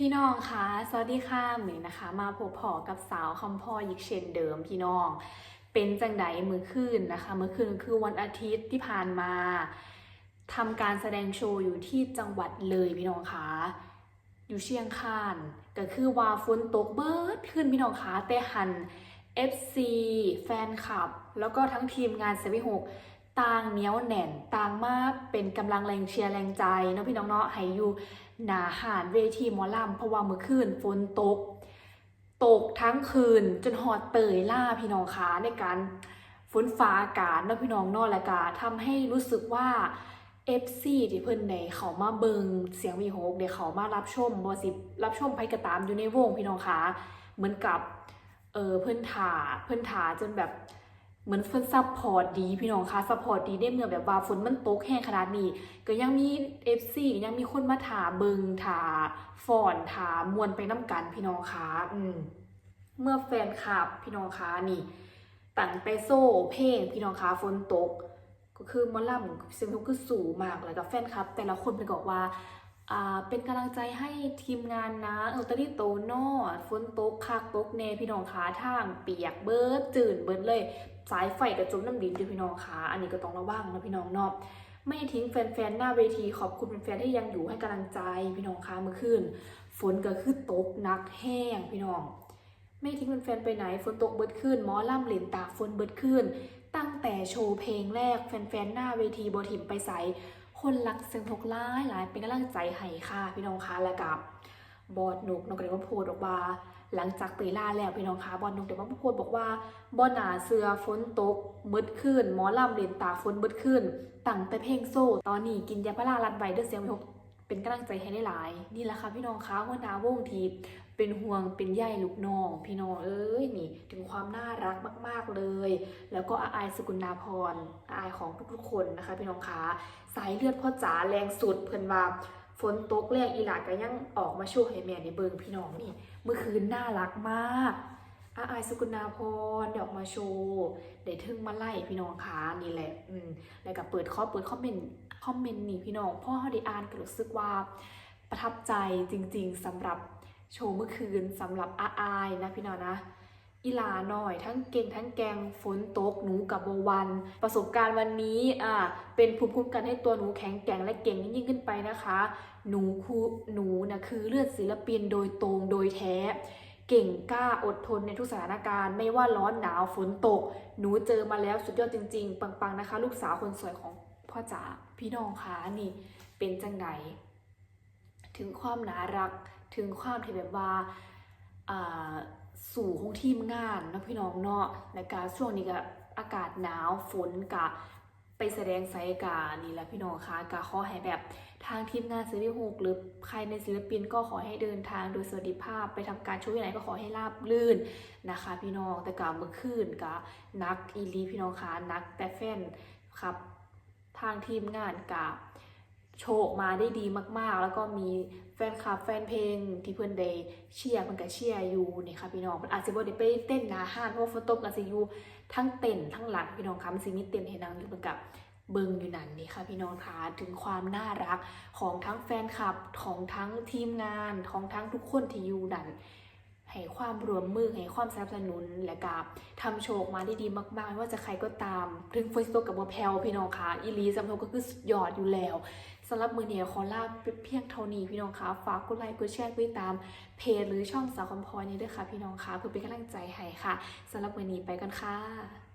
พี่น้องคะสวัสดีค่ะหมือนะคะ มาพบพอกับสาวคำพ่อยิกเช่นเดิมพี่น้อง เป็นจังไดมือคืนนะคะมือคืนคือวันอาทิตย์ที่ผ่านมาทำการแสดงโชว์อยู่ที่จังหวัดเลยพี่น้องคะอยู่เชียงคานก็คือว่าฝนตกเบิดขึ้นพี่น้องคะแต่หัน FC แฟนคลับ แล้วก็ทั้งทีมงานเซวิหกต่างเหนียวแน่นต่างมาเป็นกำลังแรงเชียร์แรงใจเนาะพี่น้องเนาะให้อยู่ หนาหารเวทีหมอลำเพราะว่าเมื่อคืนฝนตก ตกทั้งคืนจนหอดเตยล่าพี่น้องคะในการฝนฟ้าอากาศนะพี่น้องนอกและกาทำให้รู้สึกว่า FC ที่เพิ่นในเขามาเบิงเสียงวีโฮกเดี๋ยวเขามารับชมบอสิรับชมไพกระตามอยู่ในวงพี่น้องคะเหมือนกับเออเพิ่นถาเพิ่นถาจนแบบ เหมือนเพิ่นซัพพอร์ตดีพี่น้องคะซัพพอร์ตดีได้เมื่อแบบว่าฝนมันตกแห้งขนาดนี้ ก็ยังมี FC ยังมีคนมาถาเบิงถาฟอนถามวนไปน้ำกันพี่น้องคะอืมเมื่อแฟนคลับพี่น้องคะนี่ตั้งแต่โซ่เพลงพี่น้องคะฝนตก ก็คือมอลำเสียงทุกคือสูงมากแล้วก็แฟนคลับ แต่ละคนเป็นบอกว่า เป็นกำลังใจให้ทีมงานนะเออตอนนี้โตโน่ฝนตกคักตกแน่พี่น้องคะทางเปียกเบิร์ดจืดเบิร์ดเลย สายไฟกระจุมน้ำดินอยู่พี่น้องคะอันนี้ก็ต้องระวังนะพี่น้องเนาะไม่ทิ้งแฟนๆ หน้าเวทีขอบคุณแฟนๆ ที่ยังอยู่ให้กำลังใจพี่น้องคะเมื่อคืนฝนก็คือตกหนักแห้งพี่น้อง ไม่ทิ้งแฟนๆ ไปไหนฝนตกเบิดขึ้นหมอล่ำเหลนตากฝนเบิดขึ้น ตั้งแต่โชว์เพลงแรกแฟนๆ หน้าเวทีบทิมไปใส คนรักเสียงทกล้ายหลายเป็นกำลังใจให้ค่ะพี่น้องคะและกับบอดนุกนกเดว่าโพดออกว่าหลังจากปีล่าแล้วพี่น้องคะบอดนุกเดี๋ยว่าโพดบอกว่าบอหนาเสือฝนตกมืดขึ้นหมอลำเลนตาฝนมืดขึ้นตั้งแต่เพลงโซ่ตอนนี้กินยาพาราลัดไวเดอร์เสียงวิหก เป็นกำลังใจให้ได้หลายนี่แหละค่ะพี่น้องคะหัวหน้าวงทีเป็นห่วงเป็นใยลูกน้อง พี่น้องเอ้ยนี่ ถึงความน่ารักมาก ๆเลย แล้วก็อาอายสกุลนาพรอาอายของทุกๆคนนะคะ พี่น้องคะสายเลือดพ่อจ๋าแรงสุดเพิ่นว่าฝนตกแรงอีหลาก็ยังออกมาช่วยให้แม่ในเบิงพี่น้องนี่เมื่อคืนน่ารักมาก อาอายสกุลนาพรดออกมาโชว์ได้ทึ่งมาไล่พี่น้องคะนี่แหละ อืมแล้วก็เปิดข้อเปิดคอมเมนต์คอมเมนต์นี่พี่น้องพ่อเขาได้อ่านก็รู้สึกว่าประทับใจจริง ๆสำหรับโชว์เมื่อคืนสำหรับอาอายนะพี่น้องนะอีลาหน่อยทั้งเก่งทั้งแกงฝนตกหนูกับโบวัน ประสบการณ์วันนี้อ่าเป็นภูมิคุ้มกันให้ตัวหนูแข็งแกร่งและเก่งยิ่งขึ้นไปนะคะ หนูคูหนูนะคือเลือดศิลปินโดยตรงโดยแท้ เก่งกล้าอดทนในทุกสถานการณ์ ไม่ว่าร้อนหนาวฝนตก หนูเจอมาแล้วสุดยอดจริง ๆ ปังๆนะคะ ลูกสาวคนสวยของพ่อจ๋าพี่น้องคะนี่เป็นจังไงถึงความน่ารักถึงความที่แบบว่าสู่ของทีมงานนะพี่น้องเนาะและการช่วงนี้ก็อากาศหนาวฝนกะ ไปแสดงไซกานี่แหละพี่น้องคะกะขอให้แบบทางทีมงานซีรีส์หกหรือใครในศิลปินก็ขอให้เดินทางโดยสวัสดิภาพ ไปทำการช่วยไหนก็ขอให้ราบลื่นนะคะ พี่น้องแต่กาเมื่อคืนกะนักอีลีพี่น้องคะนักแต่แฟนครับ ทางทีมงานกะ โชคมาได้ดีมากๆ แล้วก็มีแฟนคลับแฟนเพลงที่เพื่อนได้เชียร์มันก็เชียร์อยู่นี่ค่ะพี่น้องมันอาจจะบ่ได้ไปเต้นหนาห้านเพราะฝนตกกันสิอยู่ทั้งเต้นทั้งหลังพี่น้องคะมันสิมีเต้นให้นางอยู่เหมือนกับเบิงอยู่นั่นนี่ค่ะพี่น้องคะถึงความน่ารักของทั้งแฟนคลับของทั้งทีมงานของทั้งทุกคนที่อยู่นั่น ให้ความร่วมมือให้ความสนับสนุนและกับทำโชว์มาได้ดีมากๆไม่ว่าจะใครก็ตาม ถึงเฟซบุ๊กกับบัวแพลวพี่น้องคะอีลีสำหรับก็คือสุดยอดอยู่แล้วสำหรับมือเนี่ยขอลาเพียงเท่านี้พี่น้องคะฝากกดไลค์กดแชร์กดติดตามเพจหรือช่องสาวคอมพอรนี้ด้วยค่ะพี่น้องคะเพื่อเป็นกำลังใจให้ค่ะสำหรับมือนี้ไปกันค่ะ